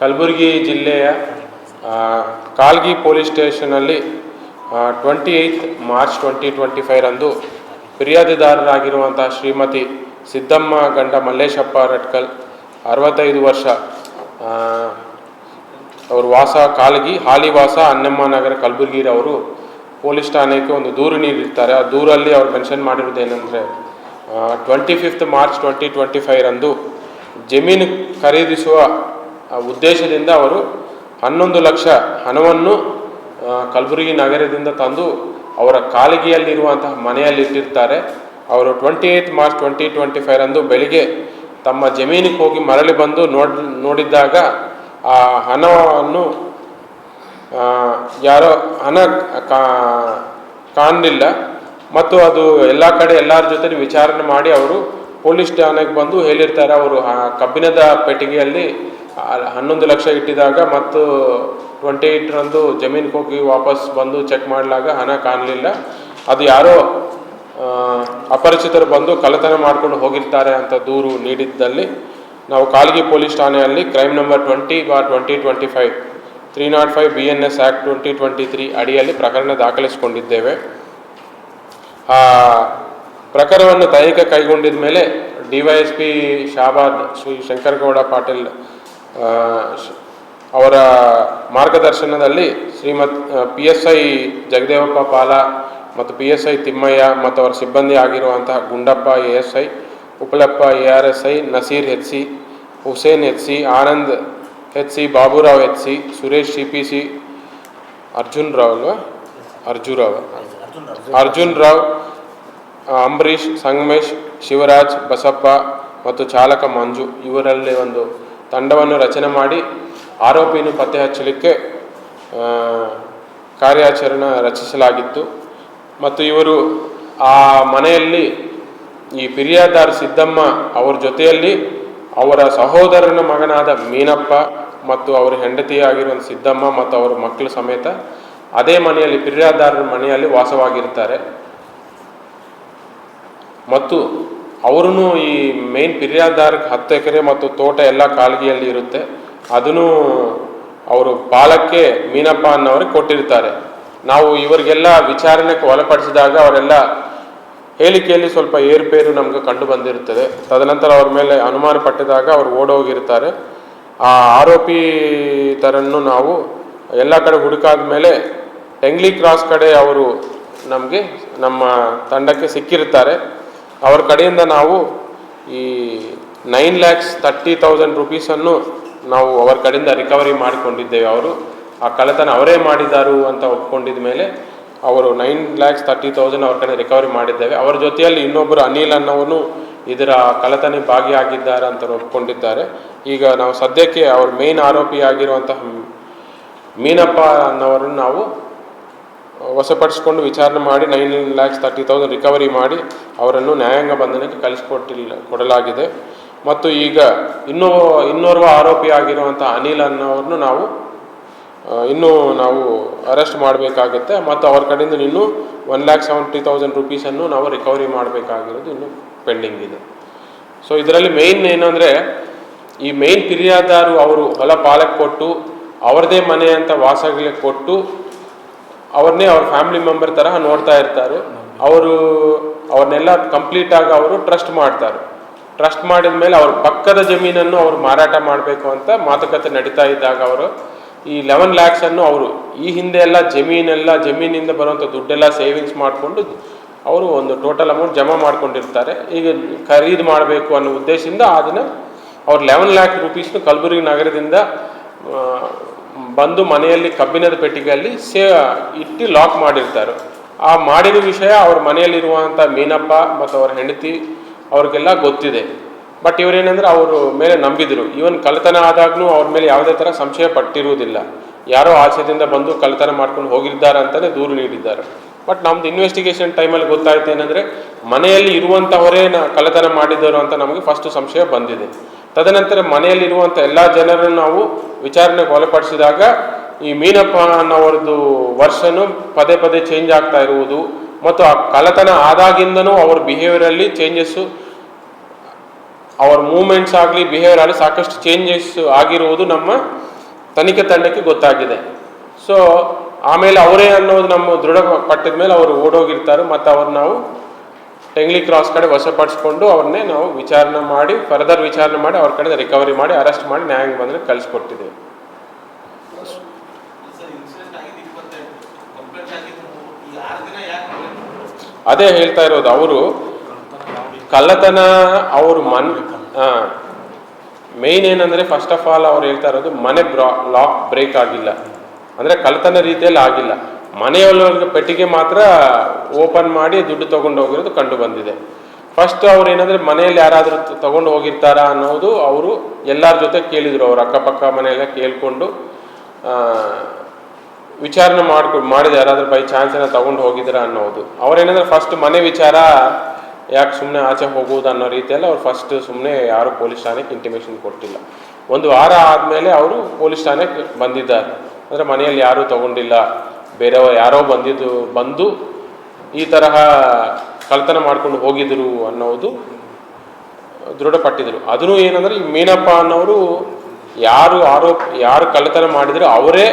ಕಲಬುರಗಿ ಜಿಲ್ಲೆಯ Kalgi police ಸ್ಟೇಷನಲ್ಲಿ twenty eighth March twenty twenty ಫೈವ್ರಂದು ಫಿರ್ಯಾದಿದಾರರಾಗಿರುವಂಥ ಶ್ರೀಮತಿ ಸಿದ್ದಮ್ಮ ಗಂಡ ಮಲ್ಲೇಶಪ್ಪ ರಟ್ಕಲ್, ಅರವತ್ತೈದು ವರ್ಷ ಅವರು ವಾಸ, ಕಾಲ್ಗಿ ಹಾಲಿ ವಾಸ ಅನ್ನಮ್ಮ ನಗರ, ಕಲಬುರಗಿರವರು ಪೊಲೀಸ್ ಠಾಣೆಗೆ ಒಂದು ದೂರು ನೀಡಿರ್ತಾರೆ. ಆ ದೂರಲ್ಲಿ ಅವ್ರು mention ಮಾಡಿರೋದೇನೆಂದರೆ twenty fifth March twenty twenty ಫೈವ್ರಂದು ಜಮೀನು ಖರೀದಿಸುವ ಉದ್ದೇಶದಿಂದ ಅವರು ಹನ್ನೊಂದು ಲಕ್ಷ ಹಣವನ್ನು ಆ, ಕಲಬುರಗಿ ನಗರದಿಂದ ತಂದು ಅವರ ಕಾಲಿಗೆಯಲ್ಲಿರುವಂತಹ ಮನೆಯಲ್ಲಿ ಇಟ್ಟಿರ್ತಾರೆ ಅವರು twenty eighth March twenty twenty ಫೈವ್ರಂದು ಬೆಳಿಗ್ಗೆ ತಮ್ಮ ಜಮೀನಿಗೆ ಹೋಗಿ ಮರಳಿ ಬಂದು ನೋಡ್ ನೋಡಿದ್ದಾಗ ಆ ಹಣವನ್ನು ಯಾರೋ ಹಣ ಕಾಣಲಿಲ್ಲ. ಮತ್ತು ಅದು ಎಲ್ಲ ಕಡೆ ಎಲ್ಲರ ಜೊತೆ ವಿಚಾರಣೆ ಮಾಡಿ ಅವರು ಪೊಲೀಸ್ ಠಾಣೆಗೆ ಬಂದು ಹೇಳಿರ್ತಾರೆ. ಅವರು ಆ ಕಬ್ಬಿಣದ ಪೆಟ್ಟಿಗೆಯಲ್ಲಿ ಆ ಹನ್ನೊಂದು ಲಕ್ಷ ಇಟ್ಟಿದಾಗ ಮತ್ತು ಟ್ವೆಂಟಿ ಏಯ್ಟ್ರಂದು ಜಮೀನಿಗೆ ಹೋಗಿ ವಾಪಸ್ ಬಂದು ಚೆಕ್ ಮಾಡಲಾಗ ಹಣ ಕಾಣಲಿಲ್ಲ. ಅದು ಯಾರೋ ಅಪರಿಚಿತರು ಬಂದು ಕಳ್ಳತನ ಮಾಡ್ಕೊಂಡು ಹೋಗಿರ್ತಾರೆ ಅಂತ ದೂರು ನೀಡಿದ್ದಲ್ಲಿ ನಾವು ಕಾಲ್ಗಿ ಪೊಲೀಸ್ ಠಾಣೆಯಲ್ಲಿ ಕ್ರೈಮ್ ನಂಬರ್ ಟ್ವೆಂಟಿ ಬಾ twenty twenty five three naught five B N S act twenty twenty three ಅಡಿಯಲ್ಲಿ ಪ್ರಕರಣ ದಾಖಲಿಸಿಕೊಂಡಿದ್ದೇವೆ. ಆ ಪ್ರಕರಣವನ್ನು ತನಿಖೆ ಕೈಗೊಂಡಿದ ಮೇಲೆ ಡಿ ವೈ ಶಾಬಾದ್ ಶ್ರೀ ಶಂಕರಗೌಡ ಪಾಟೀಲ್ ಅವರ ಮಾರ್ಗದರ್ಶನದಲ್ಲಿ ಶ್ರೀಮತ್ P S I Jagadevappa Pala ಮತ್ತು ಪಿ ಎಸ್ ಐ ತಿಮ್ಮಯ್ಯ ಮತ್ತು ಅವರ ಸಿಬ್ಬಂದಿ ಆಗಿರುವಂತಹ Gundappa A S I Upalappa A R S I, Naseer H C, Hussain H C, Anand H C, Baburao H C, Suresh C P C, Arjun Rao ಅಲ್ವಾ? ಅರ್ಜುರಾವ್ ಅರ್ಜುನ್ ರಾವ್ ಅಂಬರೀಷ್, ಸಂಗಮೇಶ್, ಶಿವರಾಜ್, ಬಸಪ್ಪ ಮತ್ತು ಚಾಲಕ ಮಂಜು ಇವರಲ್ಲಿ ಒಂದು ತಂಡವನ್ನು ರಚನೆ ಮಾಡಿ ಆರೋಪಿಯನ್ನು ಪತ್ತೆ ಹಚ್ಚಲಿಕ್ಕೆ ಕಾರ್ಯಾಚರಣೆ ರಚಿಸಲಾಗಿತ್ತು. ಮತ್ತು ಇವರು ಆ ಮನೆಯಲ್ಲಿ ಈ ಫಿರ್ಯಾದಾರ್ ಸಿದ್ದಮ್ಮ ಅವರ ಜೊತೆಯಲ್ಲಿ ಅವರ ಸಹೋದರನ ಮಗನಾದ ಮೀನಪ್ಪ ಮತ್ತು ಅವರ ಹೆಂಡತಿಯಾಗಿರುವ ಸಿದ್ದಮ್ಮ ಮತ್ತು ಅವರ ಮಕ್ಕಳ ಸಮೇತ ಅದೇ ಮನೆಯಲ್ಲಿ ಪಿರಿಯಾದಾರರ ಮನೆಯಲ್ಲಿ ವಾಸವಾಗಿರ್ತಾರೆ. ಮತ್ತು ಅವರೂ ಈ ಮೇನ್ ಪಿರಿಯಾದಾರಕ್ಕೆ ಹತ್ತು ಎಕರೆ ಮತ್ತು ತೋಟ ಎಲ್ಲ ಕಾಳಗಿಯಲ್ಲಿ ಇರುತ್ತೆ. ಅದನ್ನು ಅವರು ಪಾಲಕ್ಕೆ ಮೀನಪ್ಪ ಅನ್ನೋರಿಗೆ ಕೊಟ್ಟಿರ್ತಾರೆ. ನಾವು ಇವರಿಗೆಲ್ಲ ವಿಚಾರಣೆಗೆ ಒಳಪಡಿಸಿದಾಗ ಅವರೆಲ್ಲ ಹೇಳಿಕೆಯಲ್ಲಿ ಸ್ವಲ್ಪ ಏರುಪೇರು ನಮಗೆ ಕಂಡು ಬಂದಿರುತ್ತದೆ. ತದನಂತರ ಅವರ ಮೇಲೆ ಅನುಮಾನ ಪಟ್ಟಿದಾಗ ಅವರು ಓಡೋಗಿರ್ತಾರೆ. ಆ ಆರೋಪಿ ಥರನ್ನು ನಾವು ಎಲ್ಲ ಕಡೆ ಹುಡುಕಾದ ಮೇಲೆ ಟೆಂಗ್ಲಿ ಕ್ರಾಸ್ ಕಡೆ ಅವರು ನಮಗೆ ನಮ್ಮ ತಂಡಕ್ಕೆ ಸಿಕ್ಕಿರ್ತಾರೆ ಅವ್ರ ಕಡೆಯಿಂದ ನಾವು ಈ ನೈನ್ ಲ್ಯಾಕ್ಸ್ ತರ್ಟಿ ತೌಸಂಡ್ ರುಪೀಸನ್ನು ನಾವು ಅವರ ಕಡೆಯಿಂದ ರಿಕವರಿ ಮಾಡಿಕೊಂಡಿದ್ದೇವೆ ಅವರು. ಆ ಕಳ್ಳತನ ಅವರೇ ಮಾಡಿದಾರು ಅಂತ ಒಪ್ಕೊಂಡಿದ ಮೇಲೆ ಅವರು ನೈನ್ ಲ್ಯಾಕ್ಸ್ ತರ್ಟಿ ತೌಸಂಡ್ ಅವ್ರ ಕಡೆ ರಿಕವರಿ ಮಾಡಿದ್ದೇವೆ. ಅವರ ಜೊತೆಯಲ್ಲಿ ಇನ್ನೊಬ್ಬರು ಅನಿಲ್ ಅನ್ನೋನು ಇದರ ಕಳ್ಳತನ ಭಾಗಿಯಾಗಿದ್ದಾರೆ ಅಂತ ಒಪ್ಕೊಂಡಿದ್ದಾರೆ. ಈಗ ನಾವು ಸದ್ಯಕ್ಕೆ ಅವ್ರ ಮೇನ್ ಆರೋಪಿ ಆಗಿರುವಂತಹ ಮೀನಪ್ಪ ಅನ್ನೋರನ್ನು ನಾವು ವಶಪಡಿಸಿಕೊಂಡು ವಿಚಾರಣೆ ಮಾಡಿ nine lakhs thirty thousand recovery ಮಾಡಿ ಅವರನ್ನು ನ್ಯಾಯಾಂಗ ಬಂಧನಕ್ಕೆ ಕಳಿಸ್ಕೊಟ್ಟಿಲ್ಲ, ಕೊಡಲಾಗಿದೆ. ಮತ್ತು ಈಗ ಇನ್ನೂ ಇನ್ನೋರ್ವ ಆರೋಪಿಯಾಗಿರುವಂಥ ಅನಿಲ್ ಅನ್ನೋರನ್ನು ನಾವು ಇನ್ನೂ ನಾವು ಅರೆಸ್ಟ್ ಮಾಡಬೇಕಾಗುತ್ತೆ. ಮತ್ತು ಅವ್ರ ಕಡೆಯಿಂದ ಇನ್ನೂ ಒನ್ ಲ್ಯಾಕ್ ಸೆವೆಂಟಿ ತೌಸಂಡ್ ರುಪೀಸನ್ನು ನಾವು ರಿಕವರಿ ಮಾಡಬೇಕಾಗಿರೋದು ಇನ್ನೂ ಪೆಂಡಿಂಗ್ ಇದೆ. ಸೊ, ಇದರಲ್ಲಿ ಮೇಯ್ನ್ ಏನು ಅಂದರೆ ಈ ಮೇಯ್ನ್ ಫಿರ್ಯಾದಾರು ಅವರು ಹೊಲ ಪಾಲಕ್ಕೆ ಕೊಟ್ಟು, ಅವ್ರದೇ ಮನೆ ಅಂತ ವಾಸಗಳಿಗೆ ಕೊಟ್ಟು ಅವ್ರನ್ನೇ ಅವ್ರ ಫ್ಯಾಮಿಲಿ ಮೆಂಬರ್ ತರಹ ನೋಡ್ತಾ ಇರ್ತಾರೆ. ಅವರು ಅವ್ರನ್ನೆಲ್ಲ ಕಂಪ್ಲೀಟ್ ಆಗಿ ಅವರು ಟ್ರಸ್ಟ್ ಮಾಡ್ತಾರೆ. ಟ್ರಸ್ಟ್ ಮಾಡಿದ ಮೇಲೆ ಅವ್ರ ಪಕ್ಕದ ಜಮೀನನ್ನು ಅವರು ಮಾರಾಟ ಮಾಡಬೇಕು ಅಂತ ಮಾತುಕತೆ ನಡೀತಾ ಇದ್ದಾಗ ಅವರು ಈ ಲೆವೆನ್ ಲ್ಯಾಕ್ಸ್ ಅನ್ನು ಅವರು ಈ ಹಿಂದೆ ಎಲ್ಲ ಜಮೀನೆಲ್ಲ, ಜಮೀನಿಂದ ಬರುವಂಥ ದುಡ್ಡೆಲ್ಲ ಸೇವಿಂಗ್ಸ್ ಮಾಡಿಕೊಂಡು ಅವರು ಒಂದು ಟೋಟಲ್ ಅಮೌಂಟ್ ಜಮಾ ಮಾಡ್ಕೊಂಡಿರ್ತಾರೆ. ಈಗ ಖರೀದಿ ಮಾಡಬೇಕು ಅನ್ನೋ ಉದ್ದೇಶದಿಂದ ಅದನ್ನು ಅವ್ರು ಲೆವೆನ್ ಲ್ಯಾಕ್ ರುಪೀಸ್ನು ಕಲಬುರಗಿ ನಗರದಿಂದ ಬಂದು ಮನೆಯಲ್ಲಿ ಕಬ್ಬಿಣದ ಪೆಟ್ಟಿಗೆಯಲ್ಲಿ ಸೇ, ಇಟ್ಟು ಲಾಕ್ ಮಾಡಿರ್ತಾರೆ. ಆ ಮಾಡಿದ ವಿಷಯ ಅವ್ರ ಮನೆಯಲ್ಲಿರುವಂಥ ಮೀನಪ್ಪ ಮತ್ತು ಅವ್ರ ಹೆಂಡತಿ ಅವ್ರಿಗೆಲ್ಲ ಗೊತ್ತಿದೆ. ಬಟ್ ಇವರೇನೆಂದ್ರೆ ಅವರು ಮೇಲೆ ನಂಬಿದರು. ಇವನ್ ಕಳ್ಳತನ ಆದಾಗ್ಲೂ ಅವ್ರ ಮೇಲೆ ಯಾವುದೇ ಥರ ಸಂಶಯ ಪಟ್ಟಿರುವುದಿಲ್ಲ. ಯಾರೋ ಆಚೆದಿಂದ ಬಂದು ಕಳ್ಳತನ ಮಾಡ್ಕೊಂಡು ಹೋಗಿದ್ದಾರೆ ಅಂತಲೇ ದೂರು ನೀಡಿದ್ದಾರೆ. ಬಟ್ ನಮ್ದು ಇನ್ವೆಸ್ಟಿಗೇಷನ್ ಟೈಮಲ್ಲಿ ಗೊತ್ತಾಯ್ತು ಏನಂದರೆ ಮನೆಯಲ್ಲಿ ಇರುವಂಥವರೇ ಕಳ್ಳತನ ಮಾಡಿದ್ದರು ಅಂತ ನಮಗೆ ಫಸ್ಟ್ ಸಂಶಯ ಬಂದಿದೆ. ತದನಂತರ ಮನೆಯಲ್ಲಿರುವಂಥ ಎಲ್ಲ ಜನರನ್ನು ನಾವು ವಿಚಾರಣೆಗೆ ಒಳಪಡಿಸಿದಾಗ ಈ ಮೀನಪ್ಪ ಅನ್ನೋರದ್ದು ವರ್ಷನು ಪದೇ ಪದೇ ಚೇಂಜ್ ಆಗ್ತಾ ಇರುವುದು ಮತ್ತು ಆ ಕಳತನ ಆದಾಗಿಂದನೂ ಅವ್ರ ಬಿಹೇವಿಯರಲ್ಲಿ ಚೇಂಜಸ್ಸು ಅವ್ರ ಮೂಮೆಂಟ್ಸ್ ಆಗಲಿ ಬಿಹೇವಿಯರ್ ಆಗಲಿ ಸಾಕಷ್ಟು ಚೇಂಜಸ್ ಆಗಿರುವುದು ನಮ್ಮ ತನಿಖೆ ತಂಡಕ್ಕೆ ಗೊತ್ತಾಗಿದೆ. ಸೊ ಆಮೇಲೆ ಅವರೇ ಅನ್ನೋದು ನಮ್ಮ ದೃಢ ಪಟ್ಟಿದ ಮೇಲೆ ಅವರು ಓಡೋಗಿರ್ತಾರೆ ಮತ್ತು ಅವ್ರು ನಾವು ಟೆಂಗ್ಲಿ ಕ್ರಾಸ್ ಕಡೆ ವಶಪಡಿಸ್ಕೊಂಡು ಅವ್ರನ್ನೇ ನಾವು ವಿಚಾರಣೆ ಮಾಡಿ ಫರ್ದರ್ ವಿಚಾರಣೆ ಮಾಡಿ, ಅವ್ರ ಕಡೆ ರಿಕವರಿ ಮಾಡಿ ಅರೆಸ್ಟ್ ಮಾಡಿ, ನ್ಯಾಯಾಂಗ ಬಂದರೆ ಕಳಿಸ್ಕೊಟ್ಟಿದ್ದೇವೆ ಅದೇ ಹೇಳ್ತಾ ಇರೋದು, ಅವರು ಕಳ್ಳತನ ಅವ್ರ ಮನ್ ಮೇನ್ ಏನಂದ್ರೆ ಫಸ್ಟ್ ಆಫ್ ಆಲ್ ಅವ್ರು ಹೇಳ್ತಾ ಇರೋದು ಮನೆ ಲಾಕ್ ಬ್ರೇಕ್ ಆಗಿಲ್ಲ. ಅಂದ್ರೆ ಕಳ್ಳತನ ರೀತಿಯಲ್ಲಿ ಆಗಿಲ್ಲ. ಮನೆಯೊಳಗೆ ಪೆಟ್ಟಿಗೆ ಮಾತ್ರ ಓಪನ್ ಮಾಡಿ ದುಡ್ಡು ತಗೊಂಡು ಹೋಗಿರೋದು ಕಂಡು ಬಂದಿದೆ. ಫಸ್ಟ್ ಅವ್ರು ಏನಂದ್ರೆ ಮನೆಯಲ್ಲಿ ಯಾರಾದರೂ ತಗೊಂಡು ಹೋಗಿರ್ತಾರಾ ಅನ್ನೋದು ಅವರು ಎಲ್ಲರ ಜೊತೆ ಕೇಳಿದ್ರು. ಅವ್ರ ಅಕ್ಕಪಕ್ಕ ಮನೆಯೆಲ್ಲ ಕೇಳ್ಕೊಂಡು ವಿಚಾರಣೆ ಮಾಡ್ಕೊಂಡು ಮಾಡಿದ. ಯಾರಾದರೂ ಬೈ ಚಾನ್ಸ್ ಏನೋ ತಗೊಂಡು ಹೋಗಿದ್ದೀರಾ ಅನ್ನೋದು. ಅವ್ರೇನಂದ್ರೆ ಫಸ್ಟ್ ಮನೆ ವಿಚಾರ ಯಾಕೆ ಸುಮ್ಮನೆ ಆಚೆ ಹೋಗುವುದು ಅನ್ನೋ ರೀತಿಯಲ್ಲಿ ಅವ್ರು ಫಸ್ಟ್ ಸುಮ್ಮನೆ ಯಾರು ಪೊಲೀಸ್ ಠಾಣೆಗೆ ಇಂಟಿಮೇಷನ್ ಕೊಟ್ಟಿಲ್ಲ. ಒಂದು ವಾರ ಆದಮೇಲೆ ಅವರು ಪೊಲೀಸ್ ಠಾಣೆಗೆ ಬಂದಿದ್ದಾರೆ. ಅಂದರೆ ಮನೆಯಲ್ಲಿ ಯಾರೂ ತಗೊಂಡಿಲ್ಲ. ಬೇರೆಯವರು ಯಾರೋ ಬಂದಿದ್ದು, ಬಂದು ಈ ತರಹ ಕಳ್ತನ ಮಾಡ್ಕೊಂಡು ಹೋಗಿದ್ರು ಅನ್ನೋದು ದೃಢಪಟ್ಟಿದ್ರು. ಅದನ್ನು ಏನಂದ್ರೆ ಈ ಮೀನಪ್ಪ ಅನ್ನೋರು ಯಾರು ಆರೋಪ, ಯಾರು ಕಳ್ಳತನ ಮಾಡಿದ್ರು ಅವರೇ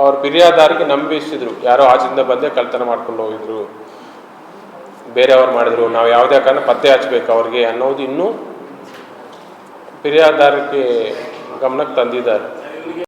ಅವ್ರ ಪಿರಿಯಾದಾರಿಗೆ ನಂಬಿಸಿದ್ರು. ಯಾರೋ ಆಚೆಯಿಂದ ಬಂದೆ ಕಳ್ಳತನ ಮಾಡ್ಕೊಂಡು ಹೋಗಿದ್ರು. ಬೇರೆಯವ್ರು ಮಾಡಿದ್ರು, ನಾವು ಯಾವುದೇ ಕಾರಣ ಪತ್ತೆ ಹಚ್ಬೇಕು ಅವ್ರಿಗೆ ಅನ್ನೋದು ಇನ್ನೂ ಫಿರ್ಯಾದಾರಕ್ಕೆ ಗಮನಕ್ಕೆ ತಂದಿದ್ದಾರೆ.